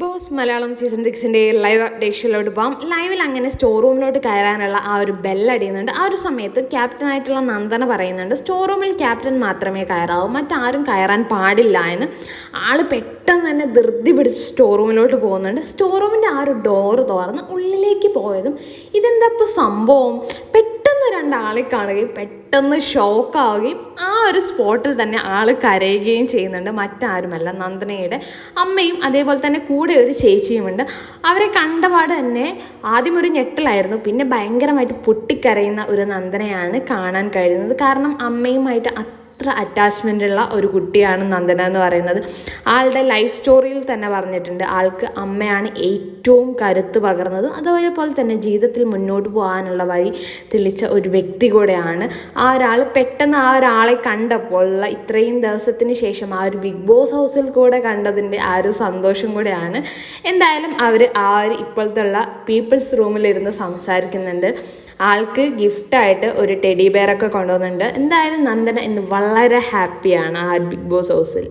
Boss Malayalam season സിക്സിന്റെ live അപ്ഡേഷനിലോട്ട് പോകാം ലൈവിൽ അങ്ങനെ സ്റ്റോർ റൂമിലോട്ട് കയറാനുള്ള ആ ഒരു ബെല്ലടിയുന്നുണ്ട് ആ ഒരു സമയത്ത് ക്യാപ്റ്റനായിട്ടുള്ള നന്ദന പറയുന്നുണ്ട് സ്റ്റോർ റൂമിൽ ക്യാപ്റ്റൻ മാത്രമേ കയറാവൂ മറ്റാരും കയറാൻ പാടില്ല എന്ന്. ആൾ പെട്ടെന്ന് തന്നെ ധൃതി പിടിച്ച് സ്റ്റോർ റൂമിലോട്ട് പോകുന്നുണ്ട്. സ്റ്റോർ റൂമിന്റെ ആ ഒരു ഡോറ് തുറന്ന് ഉള്ളിലേക്ക് പോയതും ഇതെന്താ ഇപ്പോൾ സംഭവം? പെട്ടെന്ന് രണ്ടാളെ കാണുകയും പെട്ടെന്ന് ഷോക്കാവുകയും ആ ഒരു സ്പോട്ടിൽ തന്നെ ആൾ കരയുകയും ചെയ്യുന്നുണ്ട്. മറ്റാരുമല്ല. നന്ദനയുടെ അമ്മയും അതേപോലെ തന്നെ കൂടെ ഒരു ചേച്ചിയുമുണ്ട്. അവരെ കണ്ടപാട് തന്നെ ആദ്യം ഒരു ഞെട്ടലായിരുന്നു. പിന്നെ ഭയങ്കരമായിട്ട് പൊട്ടിക്കരയുന്ന ഒരു നന്ദനയാണ് കാണാൻ കഴിയുന്നത്. കാരണം അമ്മയുമായിട്ട് അത്ര അറ്റാച്ച്മെന്റ് ഉള്ള ഒരു കുട്ടിയാണ് നന്ദന എന്ന് പറയുന്നത്. ആളുടെ ലൈഫ് സ്റ്റോറിയിൽ തന്നെ പറഞ്ഞിട്ടുണ്ട്. ആൾക്ക് അമ്മയാണ് ഏറ്റവും കരുത്ത് പകർന്നത്. അതുപോലെ തന്നെ ജീവിതത്തിൽ മുന്നോട്ട് പോകാനുള്ള വഴി തെളിച്ച ഒരു വ്യക്തി കൂടെയാണ്. ആ ഒരാൾ പെട്ടെന്ന് ആ ഒരാളെ കണ്ടപ്പോൾ ഉള്ള ഇത്രയും ദിവസത്തിന് ശേഷം ആ ഒരു ബിഗ് ബോസ് ഹൗസിൽ കൂടെ കണ്ടതിന്റെ ആ ഒരു സന്തോഷം കൂടെയാണ്. എന്തായാലും അവർ ആ ഒരു ഇപ്പോഴത്തെ ഉള്ള പീപ്പിൾസ് റൂമിലിരുന്ന് സംസാരിക്കുന്നുണ്ട്. ആൾക്ക് ഗിഫ്റ്റായിട്ട് ഒരു ടെഡി ബെയറൊക്കെ കൊണ്ടുവന്നിട്ടുണ്ട്. എന്തായാലും നന്ദന ഇന്ന് വളരെ ഹാപ്പിയാണ് ആ ബിഗ് ബോസ് ഹൗസിൽ.